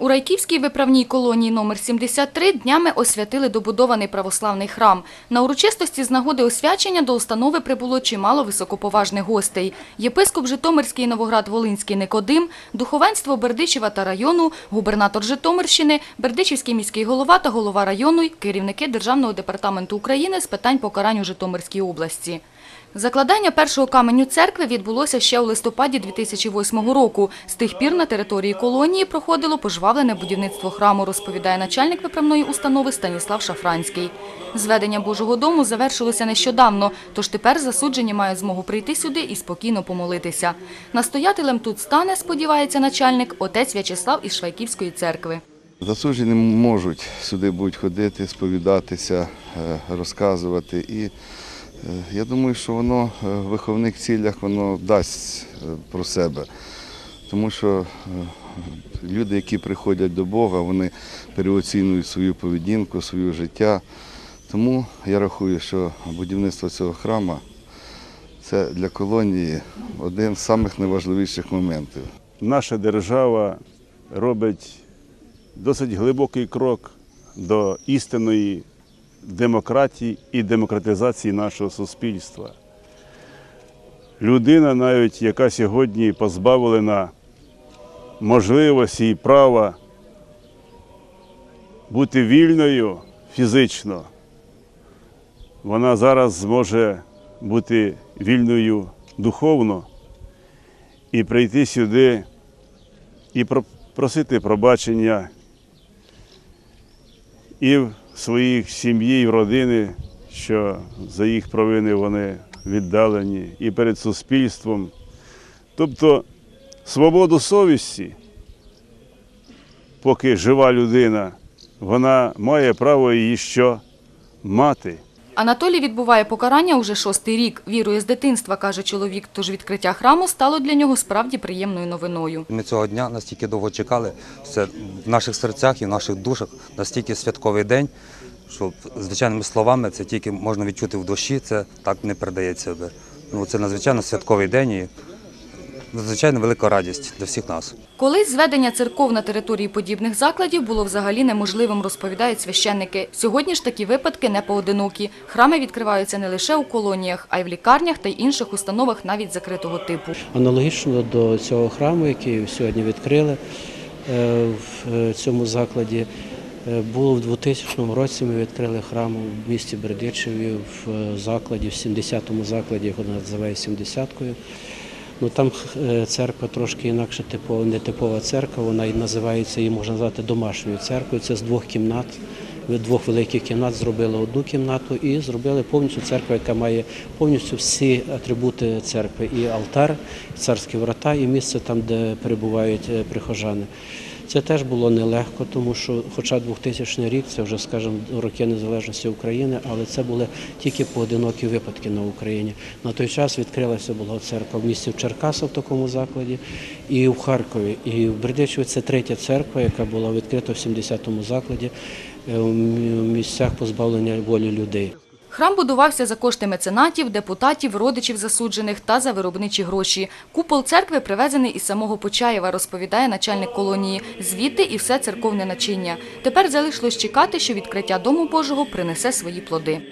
У Райківській виправній колонії номер 73 днями освятили добудований православний храм. На урочистості з нагоди освячення до установи прибуло чимало високоповажних гостей. Єпископ Житомирський Новоград-Волинський Никодим, духовенство Бердичева та району, губернатор Житомирщини, Бердичівський міський голова та голова району керівники Державного департаменту України з питань покарань у Житомирській області. Закладання першого каменю церкви відбулося ще у листопаді 2008 року. З тих пір на території колонії проходило пожвавлене будівництво храму, розповідає начальник виправної установи Станіслав Шафранський. Зведення Божого дому завершилося нещодавно, тож тепер засуджені мають змогу прийти сюди і спокійно помолитися. Настоятелем тут стане, сподівається начальник, отець В'ячеслав із Швайківської церкви. Засуджені можуть сюди будуть ходити, сповідатися, е, розказувати. І е, я думаю, що воно е, в виховних цілях воно дасть про себе. Тому що люди, які приходять до Бога, вони переоцінюють свою поведінку, своє життя. Тому я рахую, що будівництво цього храму це для колонії один з найважливіших моментів. наша держава робить досить глибокий крок до істинної демократії і демократизації нашого суспільства. Людина, навіть яка сьогодні позбавлена можливості і права бути вільною фізично, вона зараз зможе бути вільною духовно і прийти сюди і про- просити пробачення і в своїх сім'ї, і в родини, що за їх провини вони віддалені, і перед суспільством. Тобто свободу совісті, поки жива людина, вона має право її що мати. Анатолій відбуває покарання уже шостий рік. Вірує з дитинства, каже чоловік, тож відкриття храму стало для нього справді приємною новиною. Ми цього дня настільки довго чекали. Це в наших серцях і в наших душах настільки святковий день, що звичайними словами це тільки можна відчути в душі, це так не передається. Ну, це надзвичайно святковий день і надзвичайно велика радість для всіх нас. Колись зведення церков на території подібних закладів було взагалі неможливим, розповідають священники. Сьогодні ж такі випадки не поодинокі. Храми відкриваються не лише у колоніях, а й в лікарнях та й інших установах навіть закритого типу. Аналогічно до цього храму, який сьогодні відкрили е, в е, цьому закладі, е, було в 2000 році. Ми відкрили храм в місті Бердичеві в закладі, в 70-му закладі, його називають 70-кою. Ну там е, церква трошки інакше типова, не типова церква, вона і називається, її можна назвати домашньою церквою. Це з двох кімнат. Двох великих кімнат зробили одну кімнату і зробили повністю церкву, яка має повністю всі атрибути церкви: і алтар, і царські врата, і місце там, де перебувають е, прихожани. Це теж було нелегко, тому що, хоча 2000 рік, це вже, скажімо, роки незалежності України, але це були тільки поодинокі випадки на Україні. На той час відкрилася була церква в місті в Черкасах в такому закладі і в Харкові. І в Бердичеві це третя церква, яка була відкрита в 70-му закладі е, в місцях позбавлення волі людей. Храм будувався за кошти меценатів, депутатів, родичів засуджених та за виробничі гроші. Купол церкви привезений із самого Почаєва, розповідає начальник колонії. Звідти і все церковне начиння. Тепер залишилось чекати, що відкриття Дому Божого принесе свої плоди.